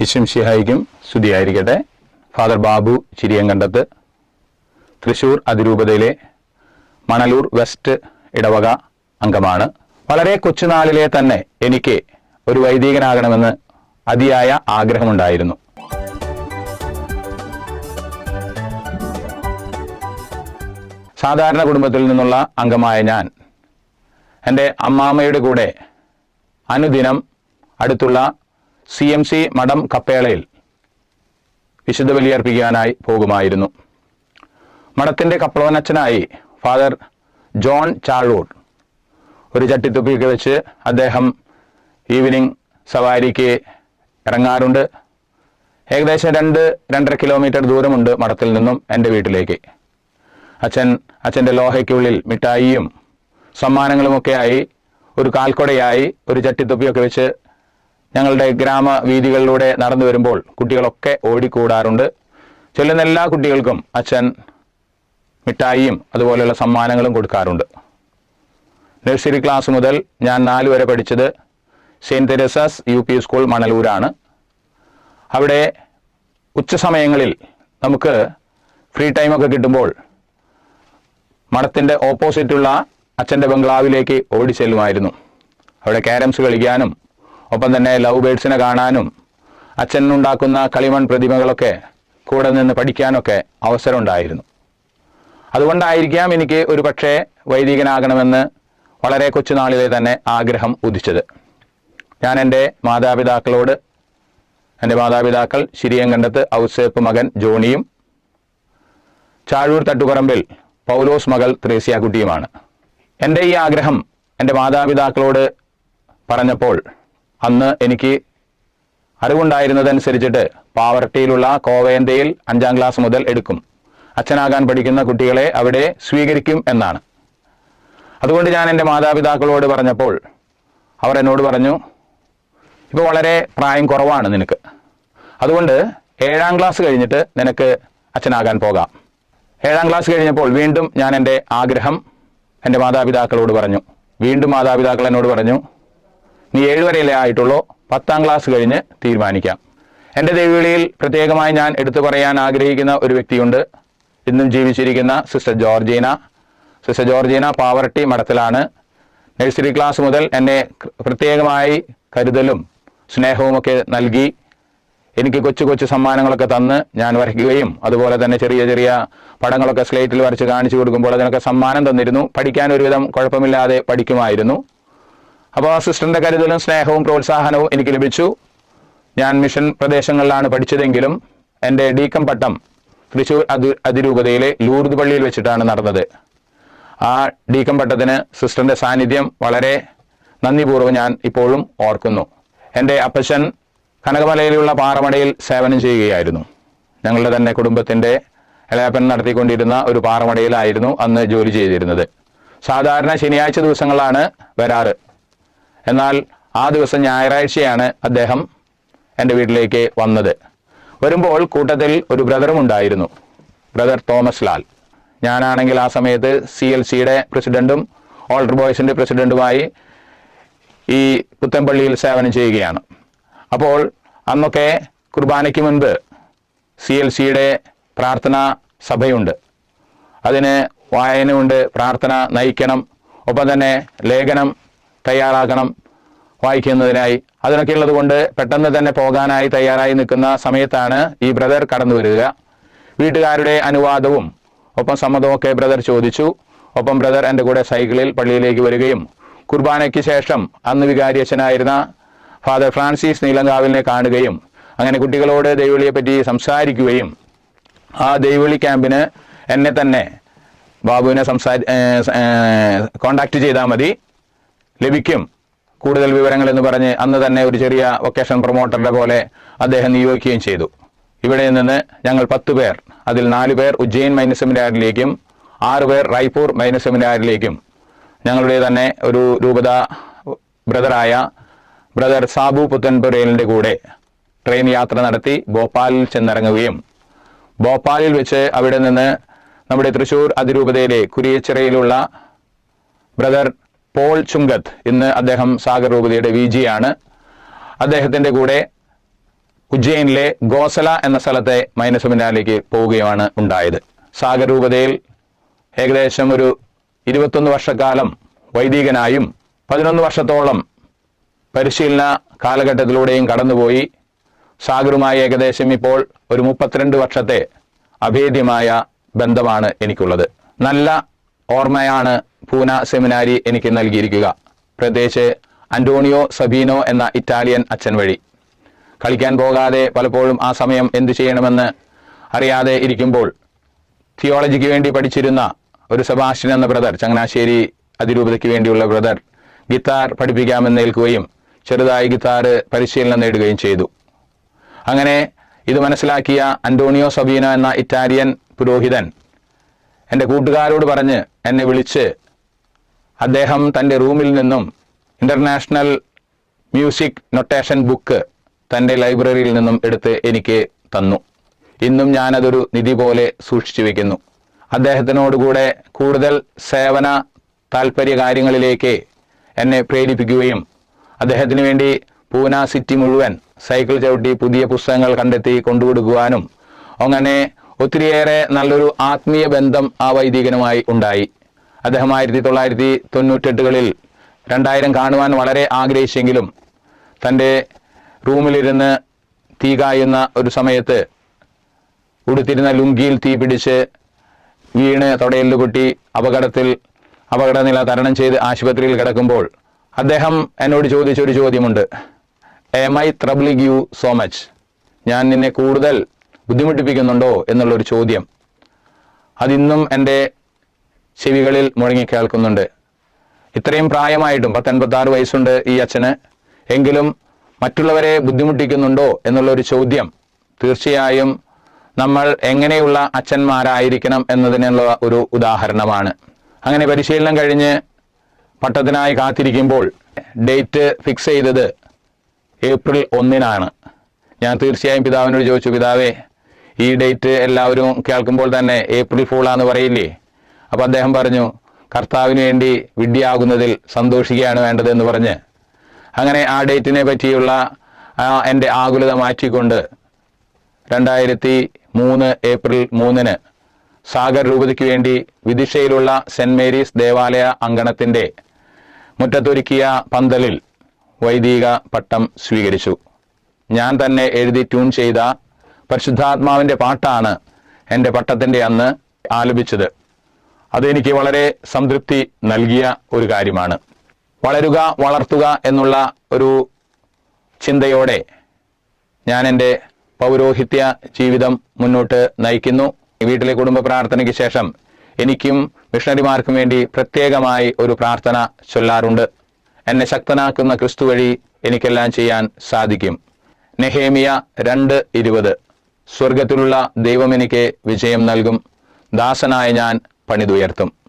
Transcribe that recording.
യിശും ഷിഹായിക്കും സ്തുതിയായിരിക്കട്ടെ. ഫാദർ ബാബു ചിരിയങ്കണ്ടത്ത് തൃശൂർ അതിരൂപതയിലെ മണലൂർ വെസ്റ്റ് ഇടവക അംഗമാണ്. വളരെ കൊച്ചുനാളിലെ തന്നെ എനിക്ക് ഒരു വൈദികനാകണമെന്ന് അതിയായ ആഗ്രഹമുണ്ടായിരുന്നു. സാധാരണ കുടുംബത്തിൽ നിന്നുള്ള അംഗമായ ഞാൻ എന്റെ അമ്മാമ്മയുടെ കൂടെ അനുദിനം അടുത്തുള്ള സി എം സി മഠം കപ്പേളയിൽ വിശുദ്ധ ബലിയർപ്പിക്കാനായി പോകുമായിരുന്നു. മഠത്തിന്റെ കപ്പളവനച്ഛനായി ഫാദർ ജോൺ ചാഴൂർ ഒരു ചട്ടിത്തുപ്പിയൊക്കെ വെച്ച് അദ്ദേഹം ഈവനിങ് സവാരിക്ക് ഇറങ്ങാറുണ്ട്. ഏകദേശം രണ്ട് രണ്ടര കിലോമീറ്റർ ദൂരമുണ്ട് മഠത്തിൽ നിന്നും എന്റെ വീട്ടിലേക്ക്. അച്ഛൻ അച്ഛന്റെ ലോഹയ്ക്കുള്ളിൽ മിഠായിയും സമ്മാനങ്ങളുമൊക്കെയായി ഒരു കാൽക്കൊടയായി ഒരു ചട്ടിത്തൊപ്പിയൊക്കെ വെച്ച് ഞങ്ങളുടെ ഗ്രാമ വീതികളിലൂടെ നടന്നു വരുമ്പോൾ കുട്ടികളൊക്കെ ഓടിക്കൂടാറുണ്ട്. ചെല്ലുന്ന എല്ലാ കുട്ടികൾക്കും അച്ഛൻ മിഠായിയും അതുപോലെയുള്ള സമ്മാനങ്ങളും കൊടുക്കാറുണ്ട്. നഴ്സറി ക്ലാസ് മുതൽ ഞാൻ നാല് വരെ പഠിച്ചത് saint Teresa's U P school മണലൂരാണ്. അവിടെ ഉച്ചസമയങ്ങളിൽ നമുക്ക് ഫ്രീ ടൈമൊക്കെ കിട്ടുമ്പോൾ മഠത്തിന്റെ ഓപ്പോസിറ്റുള്ള അച്ഛന്റെ ബംഗ്ലാവിലേക്ക് ഓടി ചെല്ലുമായിരുന്നു അവിടെ ക്യാരംസ് കളിക്കാനും ഒപ്പം തന്നെ ലവ് ബേഡ്സിനെ കാണാനും അച്ഛനുണ്ടാക്കുന്ന കളിമൺ പ്രതിമകളൊക്കെ കൂടെ നിന്ന് പഠിക്കാനൊക്കെ അവസരമുണ്ടായിരുന്നു. അതുകൊണ്ടായിരിക്കാം എനിക്ക് ഒരു പക്ഷേ വൈദികനാകണമെന്ന് വളരെ കൊച്ചുനാളിലെ തന്നെ ആഗ്രഹം ഉദിച്ചത്. ഞാൻ എന്റെ മാതാപിതാക്കളോട് എന്റെ മാതാപിതാക്കൾ ശിരിയങ്കണ്ടത്ത് ഔസേപ്പ് മകൻ ജോണിയും ചാഴൂർ തട്ടുപറമ്പിൽ പൗലോസ് മകൾ ത്രേസ്യാക്കുട്ടിയുമാണ്. എന്റെ ഈ ആഗ്രഹം എന്റെ മാതാപിതാക്കളോട് പറഞ്ഞപ്പോൾ അന്ന് എനിക്ക് അറിവുണ്ടായിരുന്നതനുസരിച്ചിട്ട് പാവർട്ടിയിലുള്ള കോവേന്തയിൽ അഞ്ചാം ക്ലാസ് മുതൽ എടുക്കും. അച്ഛനാകാൻ പഠിക്കുന്ന കുട്ടികളെ അവിടെ സ്വീകരിക്കും എന്നാണ്. അതുകൊണ്ട് ഞാൻ എന്റെ മാതാപിതാക്കളോട് പറഞ്ഞപ്പോൾ അവർ എന്നോട് പറഞ്ഞു ഇപ്പോൾ വളരെ പ്രായം കുറവാണ് നിനക്ക്. അതുകൊണ്ട് ഏഴാം ക്ലാസ് കഴിഞ്ഞിട്ട് നിനക്ക് അച്ഛനാകാൻ പോകാം. ഏഴാം ക്ലാസ് കഴിഞ്ഞപ്പോൾ വീണ്ടും ഞാൻ എന്റെ ആഗ്രഹം എന്റെ മാതാപിതാക്കളോട് പറഞ്ഞു. വീണ്ടും മാതാപിതാക്കൾ എന്നോട് പറഞ്ഞു നീ ഏഴ് വരെയല്ലേ ആയിട്ടുള്ളൂ. പത്താം ക്ലാസ് കഴിഞ്ഞ് തീരുമാനിക്കാം. എന്റെ ദൈവവിളിയിൽ പ്രത്യേകമായി ഞാൻ എടുത്തു പറയാൻ ആഗ്രഹിക്കുന്ന ഒരു വ്യക്തിയുണ്ട്. ഇന്നും ജീവിച്ചിരിക്കുന്ന sister Georgina. Sister Georgina poverty മഠത്തിലാണ്. Nursery class മുതൽ എന്നെ പ്രത്യേകമായി കരുതലും സ്നേഹവുമൊക്കെ നൽകി എനിക്ക് കൊച്ചു കൊച്ചു സമ്മാനങ്ങളൊക്കെ തന്ന് ഞാൻ വരയ്ക്കുകയും അതുപോലെ തന്നെ ചെറിയ ചെറിയ പടങ്ങളൊക്കെ സ്ലേറ്റിൽ വരച്ച് കാണിച്ചു കൊടുക്കുമ്പോൾ അതിനൊക്കെ സമ്മാനം തന്നിരുന്നു. പഠിക്കാൻ ഒരുവിധം കുഴപ്പമില്ലാതെ പഠിക്കുമായിരുന്നു. അപ്പോൾ ആ സിസ്റ്ററിന്റെ കരുതലും സ്നേഹവും പ്രോത്സാഹനവും എനിക്ക് ലഭിച്ചു. ഞാൻ മിഷൻ പ്രദേശങ്ങളിലാണ് പഠിച്ചതെങ്കിലും എന്റെ ഡീക്കം പട്ടം തൃശൂർ അതി അതിരൂപതയിലെ ലൂർദ് പള്ളിയിൽ വെച്ചിട്ടാണ് നടന്നത്. ആ ഡീക്കം പട്ടത്തിന് സിസ്റ്ററിന്റെ സാന്നിധ്യം വളരെ നന്ദിപൂർവം ഞാൻ ഇപ്പോഴും ഓർക്കുന്നു. എന്റെ അപ്പച്ചൻ കനകമലയിലുള്ള പാറമടയിൽ സേവനം ചെയ്യുകയായിരുന്നു. ഞങ്ങളുടെ തന്നെ കുടുംബത്തിന്റെ ഇളയപ്പൻ നടത്തിക്കൊണ്ടിരുന്ന ഒരു പാറമടയിലായിരുന്നു അന്ന് ജോലി ചെയ്തിരുന്നത്. സാധാരണ ശനിയാഴ്ച ദിവസങ്ങളാണ് വരാറ്. എന്നാൽ ആ ദിവസം ഞായറാഴ്ചയാണ് അദ്ദേഹം എന്റെ വീട്ടിലേക്ക് വന്നത്. വരുമ്പോൾ കൂട്ടത്തിൽ ഒരു ബ്രദറും ഉണ്ടായിരുന്നു. Brother Thomas Lal. ഞാനാണെങ്കിൽ ആ സമയത്ത് സി എൽ സിയുടെ പ്രസിഡന്റും ഓൾഡർ ബോയ്സിന്റെ പ്രസിഡന്റുമായി ഈ പുത്തൻപള്ളിയിൽ സേവനം ചെയ്യുകയാണ്. അപ്പോൾ അന്നൊക്കെ കുർബാനയ്ക്ക് മുൻപ് സി എൽ സിയുടെ പ്രാർത്ഥനാ സഭയുണ്ട്. അതിന് വായനയുണ്ട് പ്രാർത്ഥന നയിക്കണം ഒപ്പം തന്നെ ലേഖനം തയ്യാറാക്കണം വായിക്കുന്നതിനായി. അതിനൊക്കെ ഉള്ളത് കൊണ്ട് പെട്ടെന്ന് തന്നെ പോകാനായി തയ്യാറായി നിൽക്കുന്ന സമയത്താണ് ഈ ബ്രദർ കടന്നു വരിക. വീട്ടുകാരുടെ അനുവാദവും ഒപ്പം സമ്മതമൊക്കെ ബ്രദർ ചോദിച്ചു. ഒപ്പം ബ്രദർ എന്റെ കൂടെ സൈക്കിളിൽ പള്ളിയിലേക്ക് വരികയും കുർബാനയ്ക്ക് ശേഷം അന്ന് വികാരിയച്ഛനായിരുന്ന ഫാദർ ഫ്രാൻസിസ് നീലങ്കാവിലിനെ കാണുകയും അങ്ങനെ കുട്ടികളോട് ദൈവളിയെ പറ്റി സംസാരിക്കുകയും ആ ദൈവവിളി ക്യാമ്പിന് എന്നെ തന്നെ ബാബുവിനെ സംസാരി കോണ്ടാക്ട് ചെയ്താൽ മതി. ലഭിക്കും. കൂടുതൽ വിവരങ്ങൾ എന്ന് പറഞ്ഞ് അന്ന് തന്നെ ഒരു ചെറിയ വൊക്കേഷൻ പ്രൊമോട്ടറുടെ പോലെ അദ്ദേഹം നിയോഗിക്കുകയും ചെയ്തു. ഇവിടെ നിന്ന് ഞങ്ങൾ പത്ത് പേർ. അതിൽ നാല് പേർ ഉജ്ജയിൻ മൈനസ് സെമിനാറിലേക്കും ആറ് പേർ റായ്പൂർ മൈനസ് സെമിനാറിലേക്കും ഞങ്ങളുടെ തന്നെ ഒരു രൂപത ബ്രദറായ ബ്രദർ സാബു പുത്തൻപുരയിലിന്റെ കൂടെ ട്രെയിൻ യാത്ര നടത്തി ഭോപ്പാലിൽ ചെന്നിറങ്ങുകയും ഭോപ്പാലിൽ വെച്ച് അവിടെ നിന്ന് നമ്മുടെ തൃശൂർ അതിരൂപതയിലെ കുരിയച്ചിറയിലുള്ള ബ്രദർ പോൾ ചുങ്കത്ത് ഇന്ന് അദ്ദേഹം സാഗർ രൂപതയുടെ വി ജി ആണ്. അദ്ദേഹത്തിന്റെ കൂടെ ഉജ്ജയിനിലെ ഗോസല എന്ന സ്ഥലത്തെ മൈന പോവുകയുമാണ് ഉണ്ടായത്. സാഗർ രൂപതയിൽ ഏകദേശം ഒരു ഇരുപത്തൊന്ന് വർഷക്കാലം വൈദികനായും പതിനൊന്ന് വർഷത്തോളം പരിശീലന കാലഘട്ടത്തിലൂടെയും കടന്നുപോയി. സാഗറുമായി ഏകദേശം ഇപ്പോൾ ഒരു മുപ്പത്തിരണ്ട് വർഷത്തെ അഭേദ്യമായ ബന്ധമാണ് എനിക്കുള്ളത്. നല്ല ഓർമ്മയാണ് പൂന സെമിനാരി എനിക്ക് നൽകിയിരിക്കുക. പ്രത്യേകിച്ച് അന്റോണിയോ സബീനോ എന്ന ഇറ്റാലിയൻ അച്ഛൻ വഴി. കളിക്കാൻ പോകാതെ പലപ്പോഴും ആ സമയം എന്തു ചെയ്യണമെന്ന് അറിയാതെ ഇരിക്കുമ്പോൾ തിയോളജിക്ക് വേണ്ടി പഠിച്ചിരുന്ന ഒരു സെബാസ്റ്റ്യൻ എന്ന ബ്രദർ ചങ്ങനാശ്ശേരി അതിരൂപതയ്ക്ക് വേണ്ടിയുള്ള ബ്രദർ ഗിത്താർ പഠിപ്പിക്കാമെന്ന് ഏൽക്കുകയും ചെറുതായി ഗിത്താർ പരിശീലനം നേടുകയും ചെയ്തു. അങ്ങനെ ഇത് മനസ്സിലാക്കിയ അന്റോണിയോ സബീനോ എന്ന ഇറ്റാലിയൻ പുരോഹിതൻ എന്റെ കൂട്ടുകാരോട് പറഞ്ഞ് എന്നെ വിളിച്ച് അദ്ദേഹം തന്റെ റൂമിൽ നിന്നും ഇന്റർനാഷണൽ മ്യൂസിക് നൊട്ടേഷൻ ബുക്ക് തന്റെ ലൈബ്രറിയിൽ നിന്നും എടുത്ത് എനിക്ക് തന്നു. ഇന്നും ഞാനതൊരു നിധി പോലെ സൂക്ഷിച്ചു വെക്കുന്നു. അദ്ദേഹത്തിനോടുകൂടെ കൂടുതൽ സേവന താല്പര്യ കാര്യങ്ങളിലേക്ക് എന്നെ പ്രേരിപ്പിക്കുകയും അദ്ദേഹത്തിന് വേണ്ടി പൂന സിറ്റി മുഴുവൻ സൈക്കിൾ ചവിട്ടി പുതിയ പുസ്തകങ്ങൾ കണ്ടെത്തി കൊണ്ടുകൊടുക്കുവാനും അങ്ങനെ ഒത്തിരിയേറെ നല്ലൊരു ആത്മീയ ബന്ധം ആ വൈദികനുമായി ഉണ്ടായി. അദ്ദേഹം ആയിരത്തി തൊള്ളായിരത്തി തൊണ്ണൂറ്റെട്ടുകളിൽ രണ്ടായിരം കാണുവാൻ വളരെ ആഗ്രഹിച്ചെങ്കിലും തന്റെ റൂമിലിരുന്ന് തീ കായുന്ന ഒരു സമയത്ത് ഉടുത്തിരുന്ന ലുങ്കിയിൽ തീ പിടിച്ച് വീണ് തൊടയിൽ കുട്ടി അപകടത്തിൽ അപകടനില തരണം ചെയ്ത് ആശുപത്രിയിൽ കിടക്കുമ്പോൾ അദ്ദേഹം എന്നോട് ചോദിച്ചൊരു ചോദ്യമുണ്ട് am I troubling you so much ഞാൻ നിന്നെ കൂടുതൽ ബുദ്ധിമുട്ടിപ്പിക്കുന്നുണ്ടോ എന്നുള്ളൊരു ചോദ്യം. അതിന്നും എന്റെ ചെവികളിൽ മുഴങ്ങി കേൾക്കുന്നുണ്ട്. ഇത്രയും പ്രായമായിട്ടും പത്തൊൻപത്താറ് വയസ്സുണ്ട് ഈ അച്ഛന്. എങ്കിലും മറ്റുള്ളവരെ ബുദ്ധിമുട്ടിക്കുന്നുണ്ടോ എന്നുള്ളൊരു ചോദ്യം. തീർച്ചയായും നമ്മൾ എങ്ങനെയുള്ള അച്ഛന്മാരായിരിക്കണം എന്നതിനുള്ള ഒരു ഉദാഹരണമാണ്. അങ്ങനെ പരിശീലനം കഴിഞ്ഞ് പട്ടത്തിനായി കാത്തിരിക്കുമ്പോൾ ഡേറ്റ് ഫിക്സ് ചെയ്തത് ഏപ്രിൽ ഒന്നിനാണ്. ഞാൻ തീർച്ചയായും പിതാവിനോട് ചോദിച്ചു പിതാവേ ഈ ഡേറ്റ് എല്ലാവരും കേൾക്കുമ്പോൾ തന്നെ ഏപ്രിൽ ഫൂളാന്ന് പറയില്ലേ? അപ്പോൾ അദ്ദേഹം പറഞ്ഞു കർത്താവിന് വേണ്ടി വിഡ്ഢിയാകുന്നതിൽ സന്തോഷിക്കുകയാണ് വേണ്ടത് എന്ന് പറഞ്ഞ്. അങ്ങനെ ആ ഡേറ്റിനെ പറ്റിയുള്ള എന്റെ ആകുലത മാറ്റിക്കൊണ്ട് രണ്ടായിരത്തി മൂന്ന് ഏപ്രിൽ മൂന്നിന് സാഗർ രൂപതയ്ക്ക് വേണ്ടി വിദിഷയിലുള്ള സെന്റ് മേരീസ് ദേവാലയ അങ്കണത്തിന്റെ മുറ്റത്തൊരുക്കിയ പന്തലിൽ വൈദിക പട്ടം സ്വീകരിച്ചു. ഞാൻ തന്നെ എഴുതി ട്യൂൺ ചെയ്ത പരിശുദ്ധാത്മാവിന്റെ പാട്ടാണ് എന്റെ പട്ടത്തിന്റെ അന്ന് ആലപിച്ചത്. അതെനിക്ക് വളരെ സംതൃപ്തി നൽകിയ ഒരു കാര്യമാണ്. വളരുക വളർത്തുക എന്നുള്ള ഒരു ചിന്തയോടെ ഞാൻ എന്റെ പൗരോഹിത്യ ജീവിതം മുന്നോട്ട് നയിക്കുന്നു. വീട്ടിലെ കുടുംബ പ്രാർത്ഥനയ്ക്ക് ശേഷം എനിക്കും മിഷണറിമാർക്കും വേണ്ടി പ്രത്യേകമായി ഒരു പ്രാർത്ഥന ചൊല്ലാറുണ്ട്. എന്നെ ശക്തനാക്കുന്ന ക്രിസ്തു വഴി എനിക്കെല്ലാം ചെയ്യാൻ സാധിക്കും. നെഹേമിയ രണ്ട് ഇരുപത്. സ്വർഗത്തിലുള്ള ദൈവം എനിക്ക് വിജയം നൽകും. ദാസനായ ഞാൻ പണിതുയർത്തും.